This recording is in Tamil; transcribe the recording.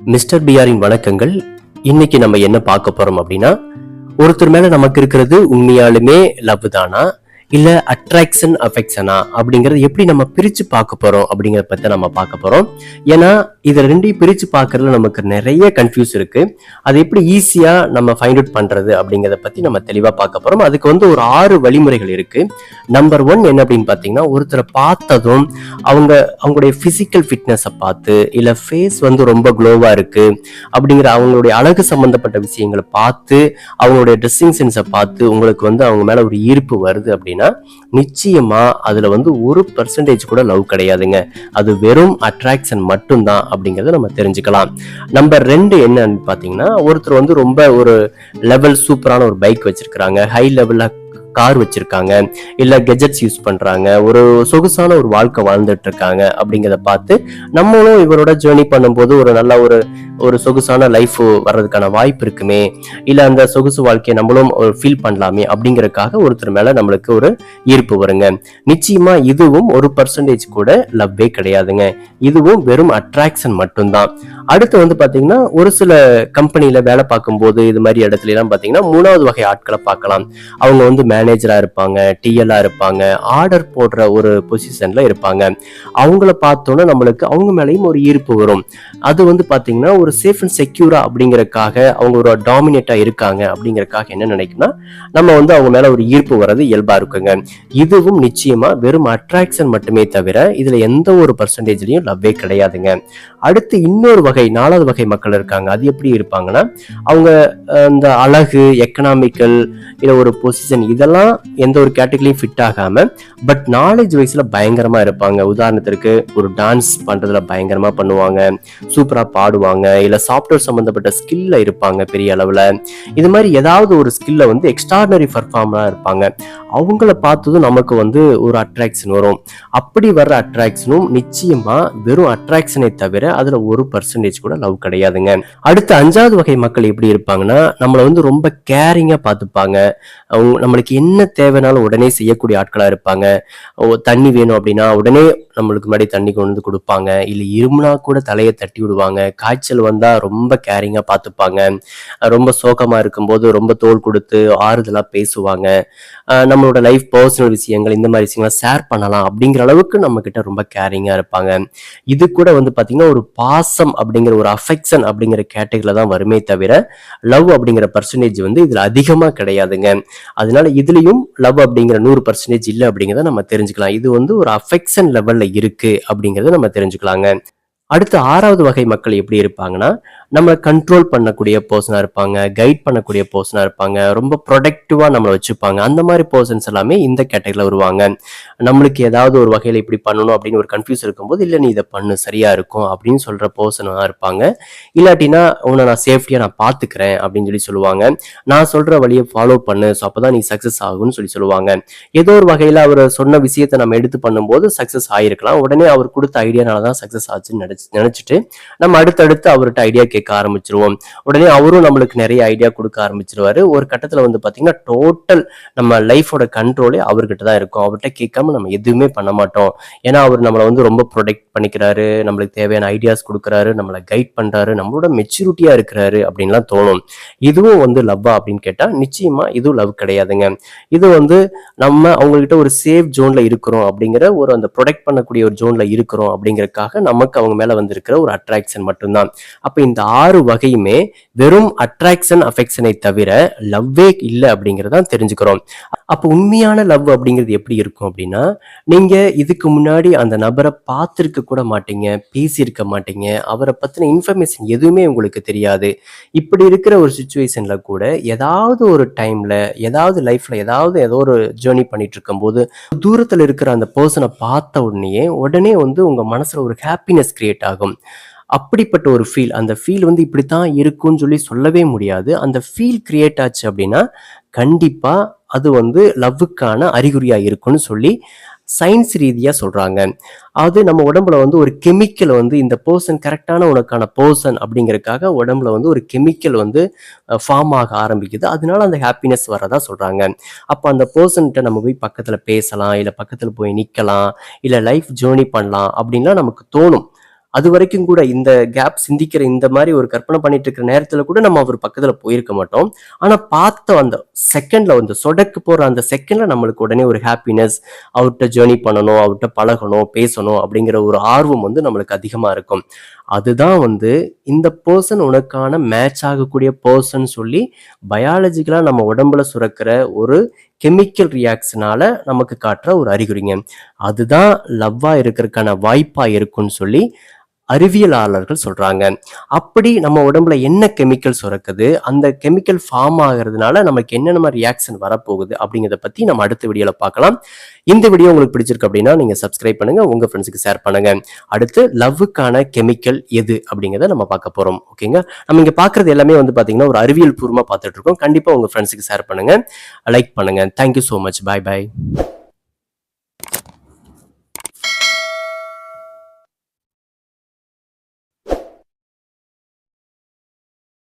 மிஸ்டர் பிஆரின் வணக்கங்கள். இன்னைக்கு நம்ம என்ன பார்க்க போறோம் அப்படின்னா ஒருத்தர் மேல நமக்கு இருக்கிறது உண்மையாலுமே லவ் தானா இல்ல அட்ராக்ஷன் அஃபெக்ஷனா அப்படிங்கிறது எப்படி நம்ம பிரிச்சு பார்க்க போறோம் அப்படிங்கறத பத்தி நம்ம பார்க்க போறோம். ஏன்னா இதை ரெண்டையும் பிரிச்சு பார்க்கறதுல நமக்கு நிறைய கன்ஃபியூஸ் இருக்கு. அது எப்படி ஈஸியா நம்ம ஃபைண்ட் அவுட் பண்றது அப்படிங்கறத பத்தி நம்ம தெளிவா பார்க்க போறோம். அதுக்கு வந்து ஒரு ஆறு வழிமுறைகள் இருக்கு. நம்பர் ஒன் என்ன அப்படின்னு பார்த்தீங்கன்னா ஒருத்தரை பார்த்ததும் அவங்க அவங்களுடைய பிசிக்கல் ஃபிட்னஸை பார்த்து இல்லை ஃபேஸ் வந்து ரொம்ப க்ளோவாக இருக்கு அப்படிங்கிற அவங்களுடைய அழகு சம்பந்தப்பட்ட விஷயங்களை பார்த்து அவங்களுடைய ட்ரெஸ்ஸிங் சென்ஸை பார்த்து உங்களுக்கு வந்து அவங்க மேலே ஒரு ஈர்ப்பு வருது அப்படின்னா நிச்சயமா அதில் வந்து ஒரு பர்சன்டேஜ் கூட லவ் கிடையாதுங்க. அது வெறும் அட்ராக்ஷன் மட்டும்தான் அப்படிங்கிறத நம்ம தெரிஞ்சுக்கலாம். நம்பர் ரெண்டு என்னன்னு பார்த்தீங்கன்னா ஒருத்தர் வந்து ரொம்ப ஒரு லெவல் சூப்பரான ஒரு பைக் வச்சிருக்கிறாங்க. ஹை லெவலில் கார் வச்சிருக்காங்க. இல்ல கெஜெட்ஸ் யூஸ் பண்றாங்க. ஒரு சொகுசான ஒரு வாழ்க்கை வாழ்ந்துட்டு இருக்காங்க அப்படிங்கிறத பார்த்து நம்மளும் இவரோட ஜேர்னி பண்ணும்போது ஒரு நல்ல ஒரு ஒரு சொகுசான லைஃப் வர்றதுக்கான வாய்ப்பு இருக்குமே? இல்லை அந்த சொகுசு வாழ்க்கையை நம்மளும் ஒரு ஃபீல் பண்ணலாமே அப்படிங்கிறதுக்காக ஒருத்தர் மேலே நம்மளுக்கு ஒரு ஈர்ப்பு வருங்க. நிச்சயமா இதுவும் ஒரு பர்சன்டேஜ் கூட லவ்வே கிடையாதுங்க. இதுவும் வெறும் அட்ராக்ஷன் மட்டும்தான். அடுத்து வந்து பார்த்தீங்கன்னா ஒரு சில கம்பெனியில் வேலை பார்க்கும்போது இது மாதிரி இடத்துல எல்லாம் மூணாவது வகை ஆட்களை பார்க்கலாம். அவங்க வந்து மேனேஜராக இருப்பாங்க டிஎல்லாக இருப்பாங்க ஆர்டர் போடுற ஒரு பொசிஷனில் இருப்பாங்க. அவங்கள பார்த்தோன்னா நம்மளுக்கு அவங்க மேலேயும் ஒரு ஈர்ப்பு வரும். அது வந்து பார்த்தீங்கன்னா ஒரு சேஃப் அண்ட் செக்யூரா அப்படிங்கறக்காக அவங்க ஒரு டாமினேட்டா இருக்காங்க அப்படிங்கறக்காக என்ன நினைக்கும்னா நம்ம வந்து அவங்க மேல ஒரு ஈர்ப்பு வர்றது இயல்பா இருக்குங்க. இதுவும் நிச்சயமா வெறும் அட்ராக்ஷன் மட்டுமே தவிர இதுல எந்த ஒரு பர்சன்டேஜ்லயும் லவ்வே கிடையாதுங்க. அடுத்து இன்னொரு வகை நாலாவது வகை மக்கள் இருக்காங்க. அது எப்படி இருப்பாங்கன்னா அவங்க அந்த இந்த அழகு எக்கனாமிக்கல் இல்ல ஒரு பொசிஷன் இதெல்லாம் எந்த ஒரு கேட்டகரியும் ஃபிட் ஆகாம பட் நாலேஜ் வயசுல பயங்கரமா இருப்பாங்க. உதாரணத்திற்கு ஒரு டான்ஸ் பண்றதுல பயங்கரமா பண்ணுவாங்க. சூப்பரா பாடுவாங்க. இல்ல சாஃப்ட்வேர் சம்பந்தப்பட்ட ஸ்கில்ல இருப்பாங்க பெரிய அளவுல. இது மாதிரி ஏதாவது ஒரு ஸ்கில்ல வந்து எக்ஸ்ட்ராடனரி பர்ஃபார்மரா இருப்பாங்க. அவங்கள பார்த்ததும் நமக்கு வந்து ஒரு அட்ராக்ஷன் வரும். அப்படி வர்ற அட்ராக்ஷனும் நிச்சயமா வெறும் அட்ராக்ஷனை தவிர அதுல ஒரு பர்சன்டேஜ் கூட லவ் கிடையாதுங்க. அடுத்த அஞ்சாவது வகை மக்கள் எப்படி இருப்பாங்கன்னா நம்மளை வந்து ரொம்ப கேரிங்கா பார்த்துப்பாங்க. அவங்க நம்மளுக்கு என்ன தேவைனாலும் உடனே செய்யக்கூடிய ஆட்களா இருப்பாங்க. தண்ணி வேணும் அப்படின்னா உடனே நம்மளுக்கு முன்னாடி தண்ணி கொண்டு வந்து கொடுப்பாங்க. இல்லை இருமுனா கூட தலையை தட்டி விடுவாங்க. காய்ச்சல் வந்தா ரொம்ப கேரிங்கா பார்த்துப்பாங்க ரொம்ப சோகமா இருக்கும்போது ரொம்ப தோல் கொடுத்து ஆறுதலா பேசுவாங்க. நம்மளோட லைஃப் பர்சனல் விஷயங்கள் இந்த மாதிரி விஷயங்களை ஷேர் பண்ணலாம் அப்படிங்கிற அளவுக்கு நம்ம கிட்ட ரொம்ப கேரிங்கா இருப்பாங்க. இது கூட வந்து பாத்தீங்கன்னா ஒரு பாசம் அப்படிங்கிற ஒரு அஃபெக்ஷன் அப்படிங்கிற கேட்டகரியில தான் வருமே தவிர லவ் அப்படிங்கிற பர்சன்டேஜ் வந்து இதுல அதிகமா கிடையாதுங்க. அதனால இதுலயும் லவ் அப்படிங்கிற நூறு பர்சன்டேஜ் இல்லை அப்படிங்கிறத நம்ம தெரிஞ்சுக்கலாம். இது வந்து ஒரு அஃபெக்ஷன் லெவல்ல இருக்கு அப்படிங்கிறத நம்ம தெரிஞ்சுக்கலாங்க. அடுத்து ஆறாவது வகை மக்கள் எப்படி இருப்பாங்கன்னா நம்ம கண்ட்ரோல் பண்ணக்கூடிய பர்சனாக இருப்பாங்க கைட் பண்ணக்கூடிய பர்சனாக இருப்பாங்க ரொம்ப ப்ரொடக்டிவாக நம்மளை வச்சுப்பாங்க. அந்த மாதிரி பர்சன்ஸ் எல்லாமே இந்த கேட்டகரியில் வருவாங்க. நம்மளுக்கு ஏதாவது ஒரு வகையில் இப்படி பண்ணணும் அப்படின்னு ஒரு கன்ஃபியூஸ் இருக்கும்போது இல்லை நீ இதை பண்ணு சரியாக இருக்கும் அப்படின்னு சொல்கிற பர்சனாக இருப்பாங்க. இல்லாட்டினா உன்னை நான் சேஃப்டியாக நான் பார்த்துக்கிறேன் அப்படின்னு சொல்லி சொல்லுவாங்க. நான் சொல்கிற வழியை ஃபாலோ பண்ணு ஸோ அப்போ தான் நீ சக்ஸஸ் ஆகும்னு சொல்லி சொல்லுவாங்க. ஏதோ ஒரு வகையில் அவர் சொன்ன விஷயத்தை நம்ம எடுத்து பண்ணும்போது சக்ஸஸ் ஆகிருக்கலாம் உடனே அவர் கொடுத்த ஐடியானால தான் சக்ஸஸ் ஆச்சுன்னு நினச்சி நினச்சிட்டு நம்ம அடுத்தடுத்து அவர்கிட்ட ஐடியா கேட்க ஆரம்பிச்சிருவோம். உடனே அவரும் நம்மளுக்கு நிறைய ஐடியா கொடுக்க ஆரம்பிச்சிருவாரு. ஒரு கட்டத்துல வந்து பாத்தீங்கன்னா டோட்டல் நம்ம லைஃபோட கண்ட்ரோலே அவர்கிட்ட தான் இருக்கும். அவர்கிட்ட கேட்காம நம்ம எதுவுமே பண்ண மாட்டோம். ஏன்னா அவர் நம்மளை வந்து ரொம்ப ப்ரொடெக்ட் பண்ணிக்கிறாரு. நம்மளுக்கு தேவையான ஐடியாஸ் கொடுக்குறாரு. நம்மளை கைட் பண்றாரு. நம்மளோட மெச்சூரிட்டியா இருக்கிறாரு அப்படின்லாம் தோணும். இதுவும் வந்து லவ்வா அப்படின்னு கேட்டா நிச்சயமா இதுவும் லவ் கிடையாதுங்க. இது வந்து நம்ம அவங்ககிட்ட ஒரு சேஃப் ஜோன்ல இருக்கிறோம் அப்படிங்கிற ஒரு அந்த ப்ரொடெக்ட் பண்ணக்கூடிய ஒரு ஜோன்ல இருக்கிறோம் அப்படிங்கறதுக்காக நமக்கு அவங்க மேல வந்திருக்கிற ஒரு அட்ராக்ஷன் மட்டும்தான். அப்ப இந்த ஆறு வகையுமே வெறும் அட்ராக்ஷன் அஃபெக்ஷனை தவிர லவ்வே இல்லை அப்படிங்கறத தெரிஞ்சுக்கிறோம். அப்போ உண்மையான லவ் அப்படிங்கிறது எப்படி இருக்கும் அப்படின்னா நீங்கள் இதுக்கு முன்னாடி அந்த நபரை பார்த்துருக்க கூட மாட்டீங்க பேசியிருக்க மாட்டீங்க அவரை பற்றின இன்ஃபர்மேஷன் எதுவுமே உங்களுக்கு தெரியாது. இப்படி இருக்கிற ஒரு சுச்சுவேஷனில் கூட ஏதாவது ஒரு டைமில் ஏதாவது லைஃப்பில் ஏதாவது ஏதோ ஒரு ஜேர்னி பண்ணிட்டு இருக்கும்போது தூரத்தில் இருக்கிற அந்த பர்சனை பார்த்த உடனேயே உடனே வந்து உங்கள் மனசில் ஒரு ஹாப்பினஸ் கிரியேட் ஆகும். அப்படிப்பட்ட ஒரு ஃபீல் அந்த ஃபீல் வந்து இப்படித்தான் இருக்கும்னு சொல்லி சொல்லவே முடியாது. அந்த ஃபீல் கிரியேட் ஆச்சு அப்படின்னா கண்டிப்பா அது வந்து லவ்வுக்கான அறிகுறியா இருக்கும்னு சொல்லி சயின்ஸ் ரீதியாக சொல்கிறாங்க அது நம்ம உடம்புல வந்து ஒரு கெமிக்கல் வந்து இந்த பர்சன் கரெக்டான உனக்கான பர்சன் அப்படிங்கிறதுக்காக உடம்புல வந்து ஒரு கெமிக்கல் வந்து ஃபார்ம் ஆக ஆரம்பிக்குது. அதனால அந்த ஹாப்பினஸ் வரதா சொல்கிறாங்க அப்போ அந்த பர்சன்கிட்ட நம்ம போய் பக்கத்தில் பேசலாம் இல்லை பக்கத்தில் போய் நிற்கலாம் இல்லை லைஃப் ஜேர்னி பண்ணலாம் அப்படின்லாம் நமக்கு தோணும். அது வரைக்கும் கூட இந்த கேப் சிந்திக்கிற இந்த மாதிரி ஒரு கற்பனை பண்ணிட்டு இருக்கிற நேரத்துல கூட நம்ம அவர் பக்கத்துல போயிருக்க மாட்டோம். ஆனா பார்த்த அந்த செகண்ட்ல வந்து சொடக்கு போற அந்த செகண்ட்ல நம்மளுக்கு உடனே ஒரு ஹாப்பினஸ் அவர்கிட்ட ஜேர்னி பண்ணணும் அவர்கிட்ட பழகணும் பேசணும் அப்படிங்கிற ஒரு ஆர்வம் வந்து நம்மளுக்கு அதிகமா இருக்கும். அதுதான் வந்து இந்த பர்சன் உனக்கான மேட்ச் ஆகக்கூடிய பர்சன் சொல்லி பயாலஜிக்கலா நம்ம உடம்புல சுரக்கிற ஒரு கெமிக்கல் ரியாக்ஷனால நமக்கு காட்டுற ஒரு அறிகுறிங்க. அதுதான் லவ்வா இருக்கிறதுக்கான வாய்ப்பா இருக்கும்னு சொல்லி அறிவியலாளர்கள் சொல்றாங்க. அப்படி நம்ம உடம்புல என்ன கெமிக்கல் சுரக்குது அந்த கெமிக்கல் ஃபார்ம் ஆகிறதுனால நமக்கு என்னென்ன ரியாக்ஷன் வரப்போகுது அப்படிங்கிறத பத்தி நம்ம அடுத்த வீடியோல பார்க்கலாம். இந்த வீடியோ உங்களுக்கு பிடிச்சிருக்கு அப்படின்னா நீங்க சப்ஸ்கிரைப் பண்ணுங்க உங்க ஃப்ரெண்ட்ஸுக்கு ஷேர் பண்ணுங்க. அடுத்து லவ்வுக்கான கெமிக்கல் எது அப்படிங்கிறத நம்ம பார்க்க போறோம். ஓகேங்க நம்ம இங்க பாக்குறது எல்லாமே வந்து பாத்தீங்கன்னா ஒரு அறிவியல் பூர்வமா பார்த்துட்டு இருக்கோம். கண்டிப்பா உங்க ஃப்ரெண்ட்ஸுக்கு ஷேர் பண்ணுங்க லைக் பண்ணுங்க. Thank you so much bye bye